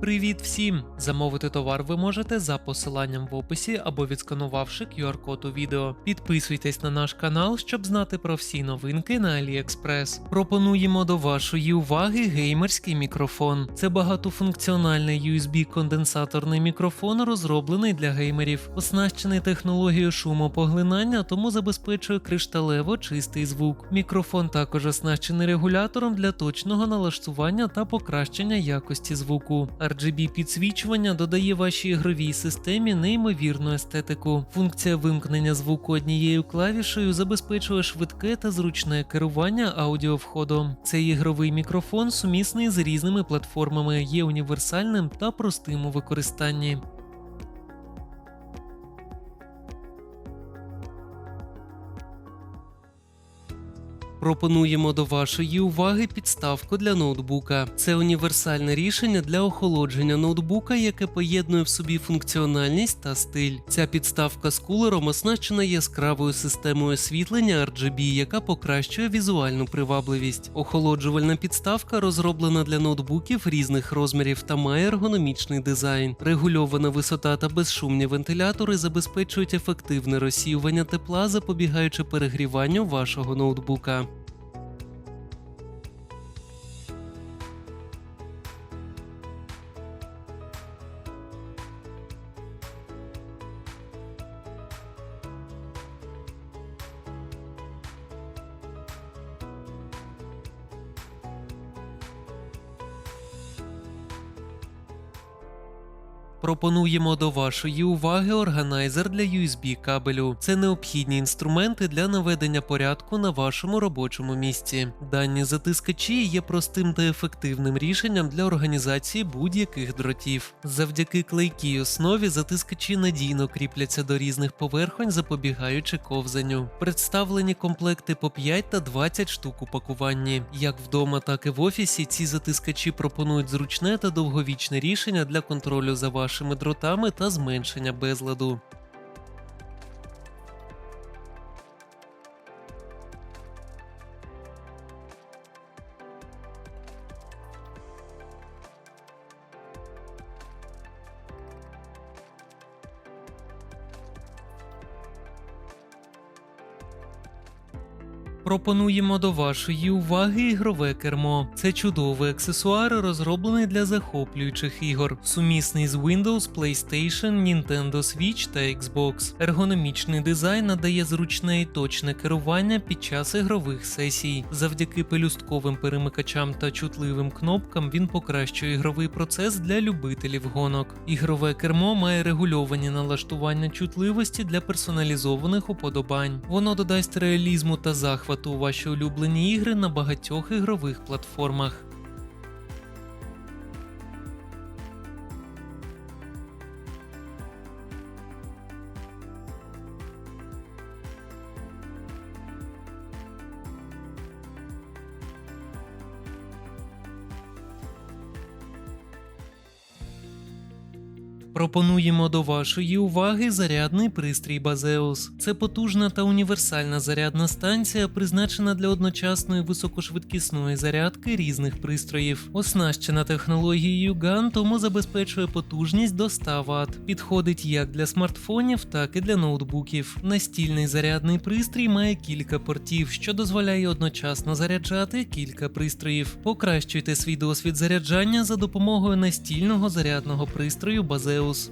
Привіт всім! Замовити товар ви можете за посиланням в описі або відсканувавши QR-код у відео. Підписуйтесь на наш канал, щоб знати про всі новинки на AliExpress. Пропонуємо до вашої уваги геймерський мікрофон. Це багатофункціональний USB-конденсаторний мікрофон, розроблений для геймерів, оснащений технологією шумопоглинання, тому забезпечує кришталево чистий звук. Мікрофон також оснащений регулятором для точного налаштування та покращення якості звуку. RGB підсвічування додає вашій ігровій системі неймовірну естетику. Функція вимкнення звуку однією клавішею забезпечує швидке та зручне керування аудіовходом. Цей ігровий мікрофон сумісний з різними платформами, є універсальним та простим у використанні. Пропонуємо до вашої уваги підставку для ноутбука. Це універсальне рішення для охолодження ноутбука, яке поєднує в собі функціональність та стиль. Ця підставка з кулером оснащена яскравою системою освітлення RGB, яка покращує візуальну привабливість. Охолоджувальна підставка розроблена для ноутбуків різних розмірів та має ергономічний дизайн. Регульована висота та безшумні вентилятори забезпечують ефективне розсіювання тепла, запобігаючи перегріванню вашого ноутбука. Пропонуємо до вашої уваги органайзер для USB кабелю. Це необхідні інструменти для наведення порядку на вашому робочому місці. Дані затискачі є простим та ефективним рішенням для організації будь-яких дротів. Завдяки клейкій основі затискачі надійно кріпляться до різних поверхонь, запобігаючи ковзанню. Представлені комплекти по 5 та 20 штук у пакуванні. Як вдома, так і в офісі ці затискачі пропонують зручне та довговічне рішення для контролю за вашими дротами та зменшення безладу. Пропонуємо до вашої уваги ігрове кермо. Це чудовий аксесуар, розроблений для захоплюючих ігор, сумісний з Windows, PlayStation, Nintendo Switch та Xbox. Ергономічний дизайн надає зручне і точне керування під час ігрових сесій. Завдяки пелюстковим перемикачам та чутливим кнопкам він покращує ігровий процес для любителів гонок. Ігрове кермо має регульовані налаштування чутливості для персоналізованих уподобань. Воно додасть реалізму та захвату у ваші улюблені ігри на багатьох ігрових платформах. Пропонуємо до вашої уваги зарядний пристрій Базеус. Це потужна та універсальна зарядна станція, призначена для одночасної високошвидкісної зарядки різних пристроїв. Оснащена технологією GAN, тому забезпечує потужність до 100 Вт. Підходить як для смартфонів, так і для ноутбуків. Настільний зарядний пристрій має кілька портів, що дозволяє одночасно заряджати кілька пристроїв. Покращуйте свій досвід заряджання за допомогою настільного зарядного пристрою Базеус. skills